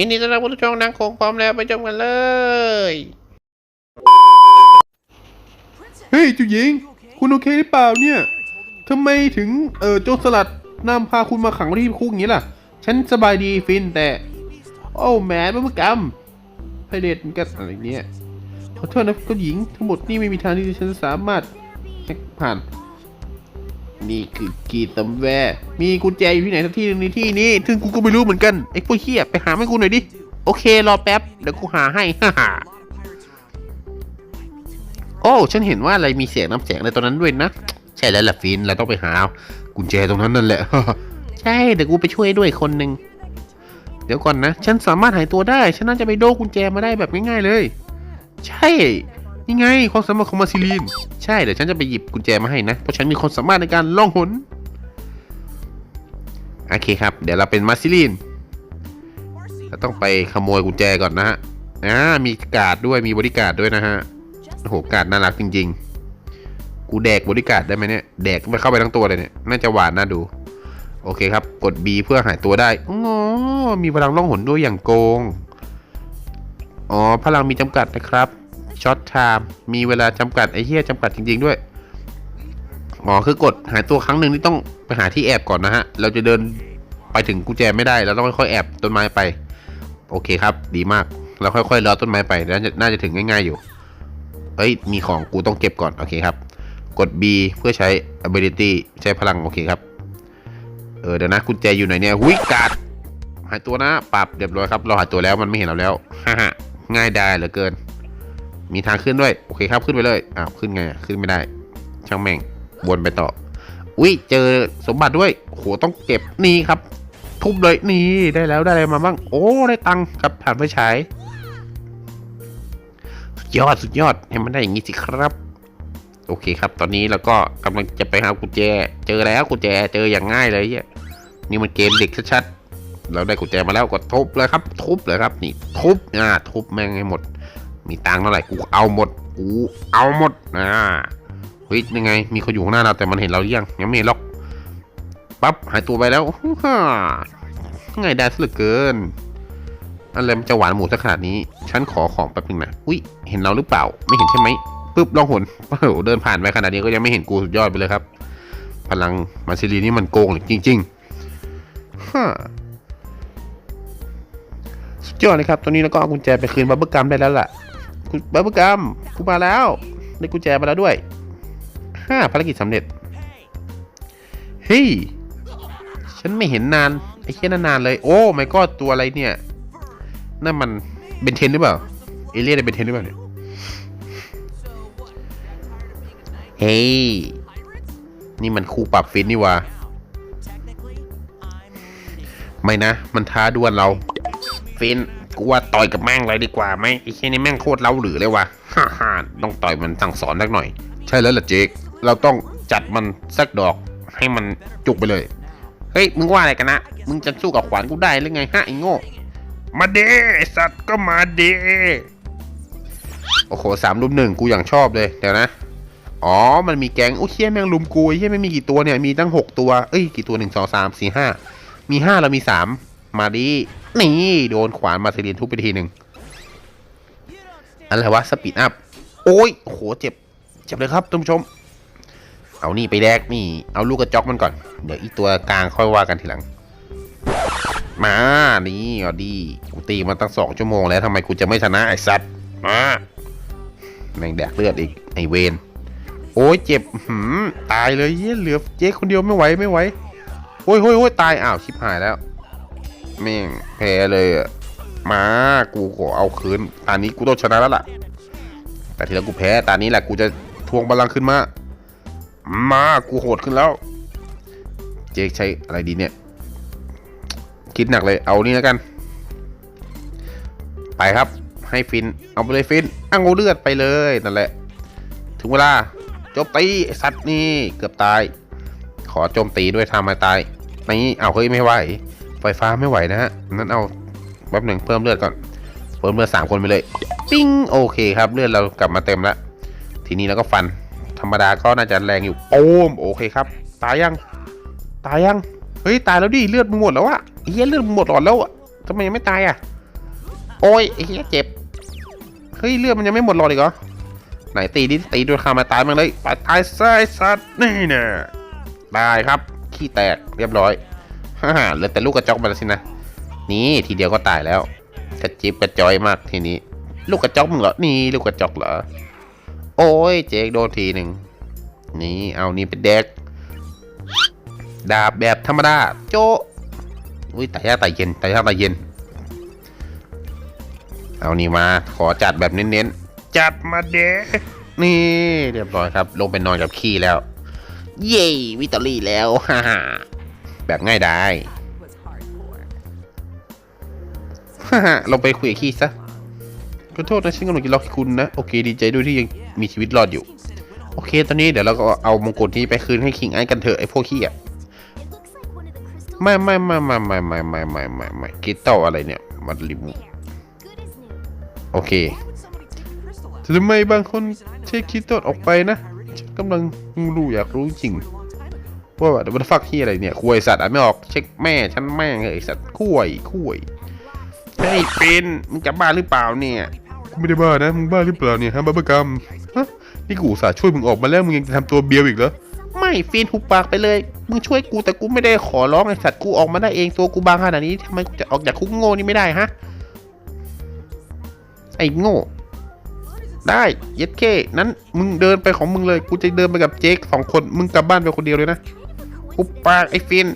ยินดีต้อนรับผู้ชมนางคงพร้อมแล้วไปชมกันเลย เฮ้ยจุหญิง คุณโอเคหรือเปล่าเนี่ยทำไมถึงเออโจรสลัดนำพาคุณมาขังไว้ที่คุกอย่างนี้ล่ะ ฉันสบายดีฟินแต่ โอ้แหมนมันกรรม ไพเรตมันกันอะไรเนี่ยขอโทษนะคุณหญิงทั้งหมดนี่ไม่มีทางที่ฉันสามารถแฮกผ่าน นี่คือกีตัมแวร์มีกุญแจอยู่ที่ไหนสักที่หนึงในที่นี้ซึ่งกูก็ไม่รู้เหมือนกันไอ้พวกเฮียไปหาให้กูหน่อยดิโอเครอแป๊บเดี๋ยวกูหาให้ฮ่าฮ่าโอ้ฉันเห็นว่าอะไรมีเสียงน้ำเสียงในตรงนั้นด้วยนะใช่แล้วล่ะฟินเราต้องไปหากุญแจตรงนั้นนั่นแหละใช่เดี๋ยวกูไปช่วยด้วยคนหนึ่ง เดี๋ยวก่อนนะ ฉันสามารถหายตัวได้ ฉันน่าจะไปโดนกุญแจมาได้แบบง่ายๆเลย ใช่นี่ไงความสามารถของมาซิลีน ใช่ เดี๋ยวฉันจะไปหยิบกุญแจมาให้นะ เพราะฉันมีความสามารถในการล่องหน โอเคครับ เดี๋ยวเราเป็นมาซิลีนเราต้องไปขโมยกุญแจก่อนนะฮะ อ่า มีการ์ดด้วย มีบริการดด้วยนะฮะ โอ้โห การ์ดน่ารักจริง ๆ กูแดกบริการดได้ไหมเนี่ย แดกไม่เข้าไปทั้งตัวเลยเนี่ย น่าจะหวานน่าดู โอเคครับ กด B เพื่อหายตัวได้อ๋อมีพลังล่องหนด้วยอย่างโกง อ๋อ พลังมีจำกัดนะครับช็อตไทม์มีเวลาจำกัดไอ้เหี้ยจำกัดจริง ๆ ด้วย อ๋อ คือกดหายตัวครั้งหนึ่งนี่ต้องไปหาที่แอบก่อนนะฮะ เราจะเดินไปถึงกุญแจไม่ได้ เราต้องค่อยๆแอบต้นไม้ไป โอเคครับ ดีมาก เราค่อยๆเลาะต้นไม้ไป น่าจะน่าจะถึงง่าย ๆอยู่ เอ้ย มีของกูต้องเก็บก่อน โอเคครับ กด B เพื่อใช้ ability ใช้พลัง โอเคครับ เออเดี๋ยวนะกุญแจอยู่ไหนเนี่ยหุยกาดหายตัวนะปรับเรียบร้อยครับ เราหายตัวแล้วมันไม่เห็นเราแล้วฮ่าฮ่าง่ายได้เหลือเกิน มีทางขึ้นด้วย โอเคครับขึ้นไปเลยอ้าวขึ้นไงขึ้นไม่ได้ ช่างแม่งวนไปต่อ อุ้ยเจอสมบัติด้วยโหต้องเก็บนี่ครับ ทุบเลยนี่ได้แล้วได้อะไรมาบ้าง โอ้ได้ตังค์ครับผ่านไฟฉายสุดยอดสุดยอดให้มันได้อย่างนี้สิครับ โอเคครับ ตอนนี้เราก็กำลังจะไปหากุญแจ เจอแล้วกุญแจเจออย่างง่ายเลยเนี่ยนี่มันเกมเด็กชัดๆเราได้กุญแจมาแล้วก็ทุบเลยครับ ทุบเลยครับ นี่ทุบอ่าทุบแม่งให้หมด มีตังค์เท่าไหร่กูเอาหมดกูเอาหมดอ่าเฮ้ยยังไง มีคนอยู่ข้างหน้าเราแต่มันเห็นเราหรือยังยังไม่เห็นหรอกปั๊บหายตัวไปแล้วฮ่าง่ายได้ซะเหลือเกินอะไรมันจะหวานหมูสักขนาดนี้ ฉันขอของแป๊บนึงนะ อุ้ย เห็นเราหรือเปล่า ไม่เห็นใช่ไหม ปึ๊บลองหนโอ้โหเดินผ่านไปขนาดนี้ก็ยังไม่เห็นกูสุดยอดไปเลยครับ พลังมาซิลีนี่มันโกงจริงๆฮ่าสุดยอดเลยครับตอนนี้เราก็เอากุญแจไปคืนบับเบิลกัมได้แล้วล่ะบับเบิลกัมกูมาแล้วได้กุญแจมาแล้วด้วยห้าภารกิจสำเร็จเฮ้ยฉันไม่เห็นนานไอ้เชี่ยนานๆเลย โอ้ไม่ก็ตัวอะไรเนี่ยนั่นมันเบนเทนหรือเปล่าเอเลี่ยนในเบนเทนหรือเปล่าเนี่ย เฮ้ย นี่มันคู่ปรับฟินนี่วะไม่นะ มันท้าดวลเรา ฟินกูว่าต่อยกับแม่งเลยดีกว่าไหมไอ้แค่นี้แม่งโคตรเล้าหรือเลยวะฮ่าฮ่าต้องต่อยมันสั่งสอนสักหน่อย ใช่แล้วล่ะเจคเราต้องจัดมันสักดอกให้มันจุกไปเลย เฮ้ย มึงว่าอะไรกันนะ มึงจะสู้กับขวานกูได้หรือไงฮะไอ้โง่ มาเดไอสัตว์ก็มาเดโอ้โหสามลุมหนึ่งกูอย่างชอบเลย เดี๋ยวนะ อ๋อ มันมีแก๊งโอ้เชี่ยแม่งลุมกูเชี่ยไม่มีกี่ตัวเนี่ย มีตั้งหกตัว เอ้ย กี่ตัวหนึ่งสองสามสี่ห้า มีห้าเรามีสาม มาดิ นี่ โดนขวานมาเซเรียนทุบไปทีหนึ่งอะไรวะ สปีดอัพ โอ้ยโห เจ็บ เจ็บเลยครับท่านผู้ชม เอานี่ไปแดกนี่ เอาลูกกระจอกมันก่อน เดี๋ยวอีตัวกลางค่อยว่ากันทีหลัง มา นี่เอาดีกูตีมาตั้งสองชั่วโมงแล้วทำไมกูจะไม่ชนะไอ้สัตว์ มา แม่งแดกเลือดอีก ไอเวน โอ้ยเจ็บหืมตายเลยเหี้ยเหลือเจ๊คนเดียวไม่ไหวไม่ไหวโอ้ยโอ้ยโอ้ยตายอ้าวชิบหายแล้วแม่งแพ้เลยอะมากูขอเอาคืนตอนนี้กูต้องชนะแล้วล่ะ แต่ทีแล้วกูแพ้ตอนนี้แหละกูจะทวงบอลลังขึ้นมา มากูโหดขึ้นแล้ว เจ๊ใช้อะไรดีเนี่ย คิดหนักเลยเอานี่แล้วกัน ไปครับให้ฟินเอาไปเลยฟินเอาเลือดไปเลยนั่นแหละ ถึงเวลา จมตีไอสัตว์นี่เกือบตาย ขอโจมตีด้วยทำไมตายนี่เอาเฮ้ยไม่ไหว ไฟฟ้าไม่ไหวนะฮะนั้นเอาแป๊บหนึ่งเพิ่มเลือดก่อนเพิ่มเลือดสามคนไปเลย ปิ้งโอเคครับเลือดเรากลับมาเต็มแล้วทีนี้เราก็ฟันธรรมดาก็น่าจะแรงอยู่โป้มโอเคครับ ตายยัง ตายยัง เฮ้ยตายแล้วดิเลือดมึงหมดแล้วอะเฮียเลือดมึงหมดหลอดแล้วอะทำไมยังไม่ตายอะโอ้ยเฮียเจ็บเฮ้ยเลือดมันยังไม่หมดหลอดอีกเหรอ ไหนตีดิตีดูคามาตายมันเลยไปตายซะไอ้สัตว์นี่นะตายครับ ขี้แตกเรียบร้อยฮ่าฮ่าเหลือแต่ลูกกระจอกมาแล้วสินะ นี่ทีเดียวก็ตายแล้วกระจิบกระจอยมากทีนี้ ลูกกระจอกมึงเหรอ นี่ลูกกระจอกเหรอ โอ้ยเจ๊กโดนทีหนึ่ง นี่เอานี่เป็นเด็ก ดาบแบบธรรมดา โจอุ้ยตายยากตายเย็นตายยากตายเย็น เอานี่มา ขอจัดแบบเน้นๆ จัดมาเด็กนี่เรียบร้อยครับ ลงไปนอนกับขี้แล้ว เย้วิตอรี่แล้วฮ่าแบบง่ายได้ฮ่าลงไปคุยกับขี้ซะขอโทษนะฉันกำลังจะล็อกคุณนะ โอเคดีใจด้วยที่ยังมีชีวิตรอดอยู่ โอเค ตอนนี้เดี๋ยวเราก็เอามงกุฎนี้ไปคืนให้คิงไอ้กันเถอะไอ้พวกขี้อะไม่ไม่ไม่ไม่ไม่ไม่ไม่ไม่ไม่ไม่คริสตัลอะไรเนี่ยมันริมูโอเค ทำไมบางคนเช็คคริสตัลออกไปนะฉันกำลังรู้อยากรู้จริงว่าเดี๋ยวมันฟักที่อะไรเนี่ยคุยสัตว์อะไม่ออกเช็คแม่ฉันแม่งเลยไอสัตว์คุยคุยไอ้เป็นมึงจะบ้าหรือเปล่าเนี่ยกูไม่ได้บ้านะมึงบ้าหรือเปล่าเนี่ยฮะบ้าบ้ากรรมฮะนี่กูอุตสาห์ช่วยมึงออกมาแล้วมึงยังจะทำตัวเบียวอีกเหรอไม่ฟีนหุบปากไปเลย มึงช่วยกูแต่กูไม่ได้ขอร้องไอ้สัตว์กูออกมาได้เองตัวกูบางขนาดนี้ทำไมกูจะออกจากคุกโง่นี่ไม่ได้ฮะไอ้โง่ ได้เย็ดเคนั้นมึงเดินไปของมึงเลยกูจะเดินไปกับเจคสองคนมึงกลับบ้านไปคนเดียวเลยนะ Kind of a อุปากไอ้ฟิน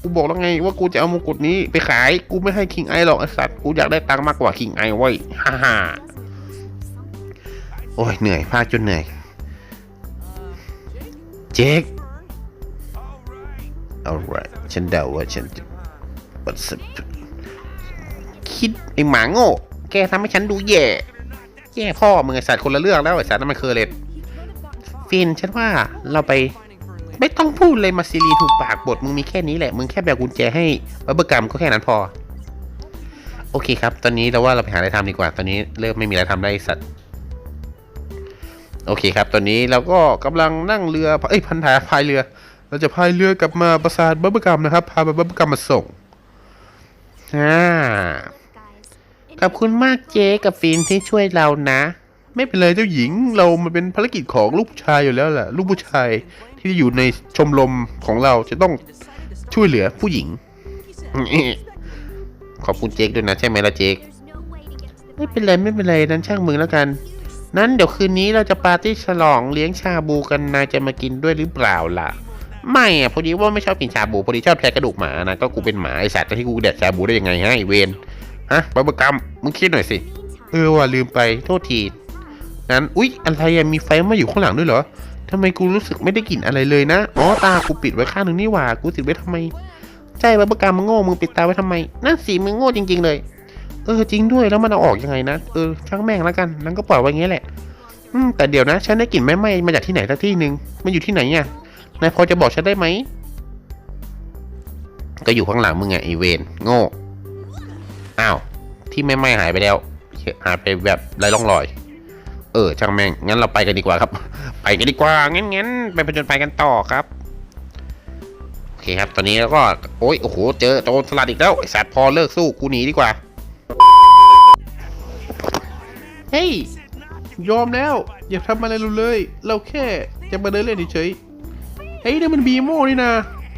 กูบอกแล้วไงว่ากูจะเอามงกุฎนี้ไปขายกูไม่ให้คิงไอหรอกไอสัตว์กูอยากได้ตังค์มากกว่าคิงไอเว้ฮ่าฮ่าโอ้ยเหนื่อยพากจนเหนื่อย เจค alright ฉันเดาว่าฉันจะคิดไอหมาโง่แกทำให้ฉันดูแย่ แย่พ่อมึงไอสัตว์คนละเรื่องแล้วไอสัตว์นั่นมันเคอร์เลตฟินฉันว่าเราไปไม่ต้องพูดเลยมาซิลีถูกปากบทมึงมีแค่นี้แหละ มึงแค่แบบกุญแจให้บับเบิลกัมก็แค่นั้นพอ โอเคครับ ตอนนี้เราว่าเราไปหาอะไรทำดีกว่า ตอนนี้เริ่มไม่มีอะไรทำได้สัตว์ โอเคครับ ตอนนี้เราก็กำลังนั่งเรือ เอ้ยพันธาพายเรือ เราจะพายเรือกลับมาปราสาทบับเบิลกัมนะครับ พาบับเบิลกัมมาส่ง อ่า ขอบคุณมากเจ๊กับฟินที่ช่วยเรานะ ไม่เป็นไรเจ้าหญิงเรามันเป็นภารกิจของลูกผู้ชายอยู่แล้วแหละลูกผู้ชายที่อยู่ในชมรมของเราจะต้องช่วยเหลือผู้หญิง ขอบคุณเจ๊กด้วยนะใช่ไหมล่ะเจ๊กไม่เป็นไรไม่เป็นไรนั้นช่างมึงแล้วกัน นั้นเดี๋ยวคืนนี้เราจะปาร์ตี้ฉลองเลี้ยงชาบูกันนายจะมากินด้วยหรือเปล่าล่ะ ไม่อะพอดีว่าไม่ชอบกินชาบูพอดีชอบแทะกระดูกหมานะก็กูเป็นหมาไอสัตว์แต่ที่กูแดกชาบูได้ยังไงฮะไอเวนฮะบับเบิลกัม มึงคิดหน่อยสิ เออว่าลืมไปโทษทีนั้นอุ๊ยอะไรอะมีไฟมาอยู่ข้างหลังด้วยเหรอทำไมกูรู้สึกไม่ได้กลิ่นอะไรเลยนะอ๋อตากูปิดไว้ข้างหนึ่งนี่หว่ากูติดไว้ทำไมใช่บับกัมมึงโง่มึงปิดตาไว้ทำไมนั่นสิมึงโง่จริง ๆ เลย เออจริงด้วยแล้วมันเอาออกยังไงนะเออช่างแม่งแล้วกันนั้นก็ปล่อยไว้งเงี้ยแหละอืมแต่เดี๋ยวนะ ฉันได้กลิ่นแม่ไหม้มาจากที่ไหนสักที่หนึ่งมันอยู่ที่ไหนอะนายพอจะบอกฉันได้ไหมก็อยู่ข้างหลังมึงไงไอเวนโง่อ้าว ที่แม่ไหม้หายไปแล้วหายไปแบบไร้ร่องรอย เออช่างแม่งงั้นเราไปกันดีกว่าครับ ไปกันดีกว่างั้นงั้นไปผจญภัยกันต่อครับโอเคครับ ตอนนี้เราก็โอ้ยโอ้โหเจอโจรสลัดอีกแล้วไอสัตว์พอเลิกสู้กูหนีดีกว่า เฮ้ยยอมแล้ว อย่าทำอะไรเราเลย เราแค่จะมาเดินเล่นเฉยเฮ้ยนี่มันบีโม่นี่นะ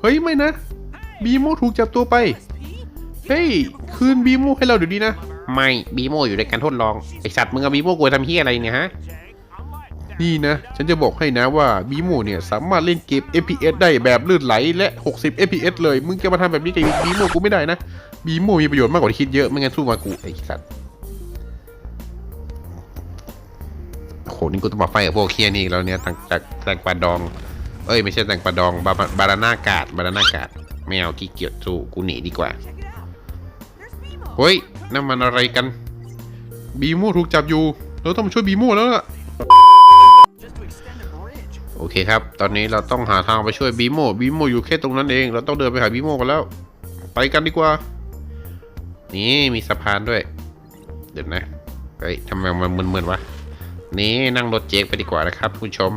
เฮ้ยไม่นะบีโม่ถูกจับตัวไป เฮ้ย คืนบีโมให้เราเดี๋ยวนี้นะ ไม่บีโมอยู่ในการทดลอง ไอสัตว์มึงเอาบีโมกูไปทำเฮียอะไรเนี่ยฮะ นี่นะ ฉันจะบอกให้นะว่าบีโมเนี่ย สามารถเล่นเกม FPS ได้แบบลื่นไหลและ 60 FPS เลย มึงจะมาทำแบบนี้กับบีโมกูไม่ได้นะบีโมมีประโยชน์มากกว่าที่คิดเยอะไม่งั้นสู้มากูไอสัตว์โอ้โหนี่กูต้องมาไฟกับพวกเคียนี่อีกแล้วเนี่ยต่างจากแตงปลาดอง เอ้ยไม่ใช่แตงปลาดองบาบาบาราน่ากาดบาราน่ากาดไม่เอาขี้เกียจสู้กูหนีดีกว่า เฮ้ยนั่นมันอะไรกัน บีโมถูกจับอยู่ เราต้องมาช่วยบีโมแล้วล่ะโอเคครับ ตอนนี้เราต้องหาทางไปช่วยบีโมบีโมอยู่แค่ตรงนั้นเอง เราต้องเดินไปหาบีโมกันแล้ว ไปกันดีกว่า นี่มีสะพานด้วย เดี๋ยวนะ เฮ้ยทำไมมันมึนๆวะ นี่นั่งรถเจ๊กไปดีกว่านะครับ ผู้ชม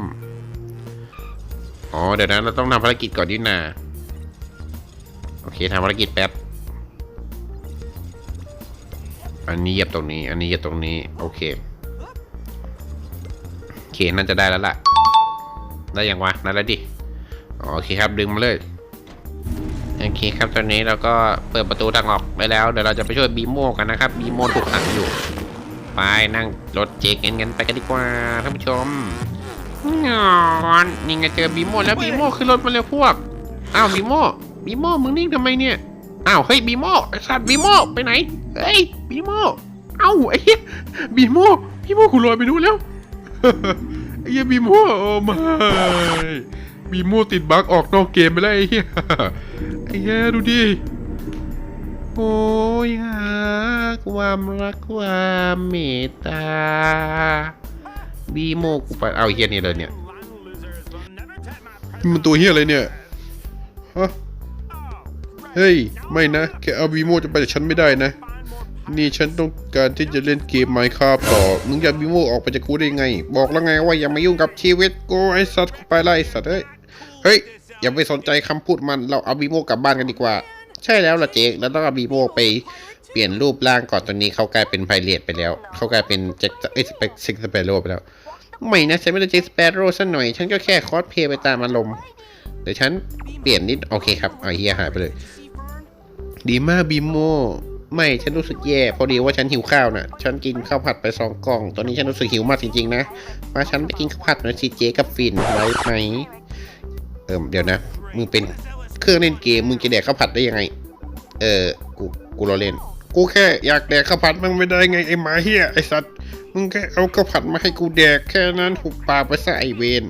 อ๋อ เดี๋ยวนั้นเราต้องทำภารกิจก่อนดินาโอเคทำภารกิจแป๊บ อันนี้เหยียบตรงนี้ อันนี้เหยียบตรงนี้ โอเค โอเค น่าจะได้แล้วล่ะ ได้ยังวะนั่นแล้วดิ โอเคครับ ดึงมาเลย โอเคครับ ตอนนี้เราก็เปิดประตูทางออกไปแล้ว เดี๋ยวเราจะไปช่วยบีโมกันนะครับ บีโมถูกขังอยู่ ไปนั่งรถเจ๊กเอ็นกันไปกันดีกว่าท่านผู้ชมงอนนี่ไงเจอบีโมแล้วบีโมขึ้นรถมาเร็วพวก อ้าวบีโมบีโมมึงนิ่งทำไมเนี่ย อ้าวเฮ้ยบีโมไอสัตว์บีโมไปไหนเฮ้ยบีโมเอ้าไอ้เหี้ยบีโมบีโมกูลอยไปนู่นแล้วไอ้เหี้ยบีโมโอ้ไม่บีโมติดบั๊กออกนอกเกมไปแล้วไอ้เหี้ยไอ้เหี้ยดูดิโอ้ยหาความรักความเมตตาบีโมกูไปเอาเฮียนี่เลยเนี่ยมันตัวเฮียอะไรเนี่ยฮะ เฮ้ย ไม่นะแค่เอาบีโมจะไปจากฉันไม่ได้นะ นี่ฉันต้องการที่จะเล่นเกมไมค์ค r a f t ต่อ มึงจะบีโมออกไปจากกูได้ไง บอกแล้วไงว่าอย่ามายุ่งกับชีวิตกูไอ้สัตว์ไปไล่สัตว์เฮ้ย เฮ้ย อย่าไปสนใจคำพูดมัน เราเอาบีโมกลับบ้านกันดีกว่า ใช่แล้วล่ะเจ๊กเราต้องเอาบีโมไปเปลี่ยนรูปร่างก่อนตอนนี้เขากลายเป็นไพเรตไปแล้ว เขากลายเป็นแจ็คเอ้ยสเปกซิกสเปโรไปแล้ว ไม่นะ ฉันไม่ได้แจ็คสเปโร่ซะหน่อย ฉันก็แค่คอสเพลย์ไปตามอารมณ์เดี๋ยวฉันเปลี่ยนนิด โอเคครับเอาเฮียหายไปเลย ดีมากบีโมไม่ ฉันรู้สึกแย่ พอดีว่าฉันหิวข้าวน่ะ ฉันกินข้าวผัดไปสองกล่อง ตอนนี้ฉันรู้สึกหิวมากจริงๆ นะ มาฉันไปกินข้าวผัดหน่อยสิเจกับฟินไว้ไหม เออเดี๋ยวนะ มึงเป็นเครื่องเล่นเกม มึงจะแดกข้าวผัดได้ยังไง เออ กู กูรอเล่น กูแค่อยากแดกข้าวผัดมันไม่ได้ไงไอ้หมาเฮียไอ้สัตว์ มึงแค่เอาข้าวผัดมาให้กูแดกแค่นั้นหุบปากไปซะไอเวน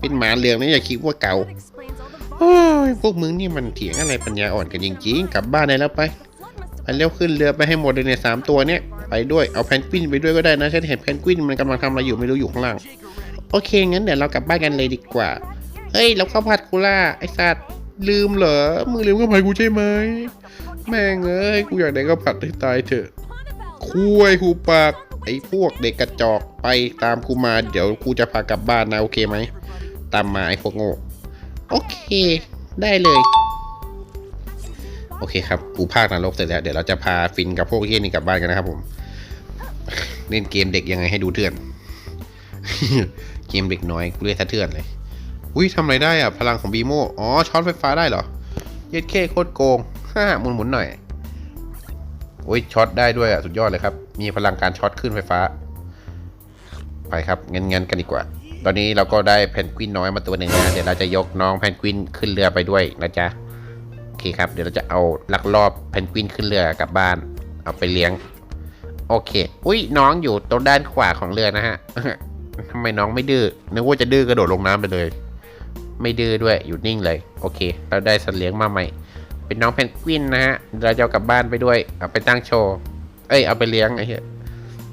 เป็นหมาเหลืองนะอย่าคิดว่าเก่าโอ้ยพวกมึงนี่มันเถียงอะไรปัญญาอ่อนกันจริงๆกลับบ้านได้แล้วไปไปเร็วขึ้นเรือไปให้หมดเลยเนี่ยสามตัวเนี่ยไปด้วยเอาแพนกวินไปด้วยก็ได้นะฉันเห็นแพนกวินมันกำลังทำอะไรอยู่ไม่รู้อยู่ข้างล่าง โอเคงั้นเดี๋ยวเรากลับบ้านกันเลยดีกว่า เฮ้ยเราข้าวผัดกูล่าไอสัตว์ลืมเหรอมึงลืมข้าวผัดกูใช่ไหมแม่งเอ้ยกูอยากได้ข้าวผัดให้ตายเถอะคุยหูปาก ไอ้พวกเด็กกระจอกไปตามกูมาเดี๋ยวกูจะพากลับบ้านนะโอเคไหม ตามมาไอ้พวกโง่ โอเค ได้เลย โอเคครับ กูภาคนรกเสร็จแล้ว เดี๋ยวเราจะพาฟินกับพวกเฮียนี่กลับบ้านกันนะครับผม เล่นเกมเด็กยังไงให้ดูเถื่อน เกมเด็กน้อยกูเล่นสะเทือนเลย อุ้ยทำอะไรได้อะพลังของบีโมอ๋อช็อตไฟฟ้าได้เหรอ เย็ดเคโคตรโกงฮ่าหมุนหมุนหน่อย โอ้ยช็อตได้ด้วยอะสุดยอดเลยครับ มีพลังการช็อตขึ้นไฟฟ้า ไปครับเงั้นงั้นกันดีกว่า ตอนนี้เราก็ได้แพนกวินน้อยมาตัวหนึ่งนะ เดี๋ยวเราจะยกน้องแพนกวินขึ้นเรือไปด้วยนะจ๊ะโอเคครับ เดี๋ยวเราจะเอาลักลอบแพนกวินขึ้นเรือกลับบ้าน เอาไปเลี้ยง โอเค อุ้ยน้องอยู่ตรงด้านขวาของเรือนะฮะทำไมน้องไม่ดื้อ นึกว่าจะดื้อกระโดดลงน้ำไปเลย ไม่ดื้อด้วย อยู่นิ่งเลย โอเค เราได้สัตว์เลี้ยงมาใหม่ เป็นน้องแพนกวินนะฮะเราจะเอากลับบ้านไปด้วย เอาไปตั้งโชว์ เอ้ย เอาไปเลี้ยงไอ้เหี้ย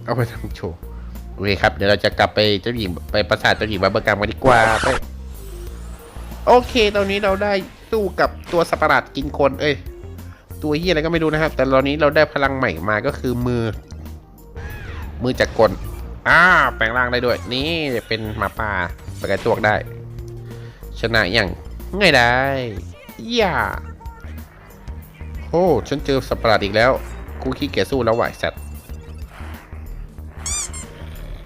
เอาไปตั้งโชว์ โอเคครับ เดี๋ยวเราจะกลับไปเจ้าหญิงไปปราสาทเจ้าหญิงบาเบอร์กรรมกันดีกว่าไปโอเค ตอนนี้เราได้สู้กับตัวสัตว์ประหลาดกินคน เอ้ย ตัวเฮียอะไรก็ไม่รู้นะครับ แต่ตอนนี้เราได้พลังใหม่มาก็คือมือ มือจักรกลอ่าแปลงร่างได้ด้วย นี่เป็นหมาป่าสกายจวกได้ ชนะอย่างง่ายได้ย่า โอ้ ฉันเจอสัตว์ประหลาดอีกแล้ว กูขี้เกียจสู้แล้วไหวสัตว์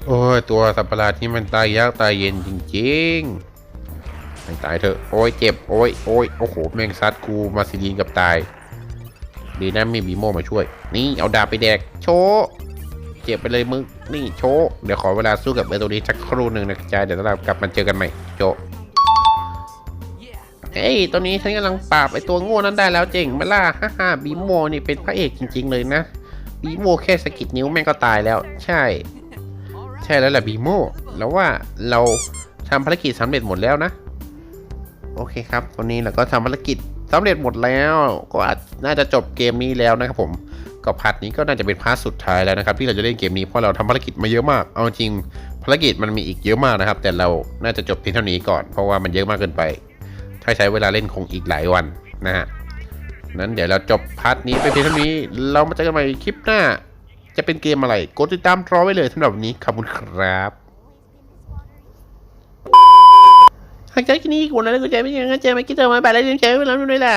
โอ้ย ตัวสัตว์ประหลาดที่มันตายยากตายเย็นจริงๆไม่ตายเถอะ โอ้ยเจ็บ โอ้ยโอ้ยโอ้โห แม่งซัดกูมาซิลีนกับตาย ดีนะมีบีโมมาช่วย นี่เอาดาบไปแดก โชว์เจ็บไปเลยมึง นี่โชว์เดี๋ยวขอเวลาสู้กับไอ้ตัวนี้สักครู่หนึ่งนะจ๊ะเดี๋ยวเรากลับมาเจอกันใหม่ โจ เฮ้ยตอนนี้ฉันกำลังปราบไอตัวโง่นั้นได้แล้วเจ๋งไหมล่ะฮ่าฮ่าบีโมนี่เป็นพระเอกจริง ๆ เลยนะ บีโมแค่สะกิดนิ้วแม่งก็ตายแล้ว ใช่ ใช่แล้วแหละบีโมแล้วว่าเราทำภารกิจสำเร็จหมดแล้วนะ โอเคครับตอนนี้เราก็ทำภารกิจสำเร็จหมดแล้ว ก็อาจน่าจะจบเกมนี้แล้วนะครับผมก็พาร์ทนี้ก็น่าจะเป็นพาร์ทสุดท้ายแล้วนะครับที่เราจะเล่นเกมนี้เพราะเราทำภารกิจมาเยอะมาก เอาจริงภารกิจมันมีอีกเยอะมากนะครับ แต่เราน่าจะจบเพียงเท่านี้ก่อน เพราะว่ามันเยอะมากเกินไป ถ้าใช้เวลาเล่นคงอีกหลายวันนะฮะนั้นเดี๋ยวเราจบพาร์ทนี้ไปเพียงเท่านี้ เรามาเจอกันใหม่คลิปหน้า จะเป็นเกมอะไร กดติดตามรอไว้เลยสำหรับวันนี้ขอบคุณครับหากใจที่นี่กูนะแล้วกูใจไม่ยังงั้นเจอไม่คิดเจอมาแบบอะไรเรื่องใจไม่รับด้วยล่ะ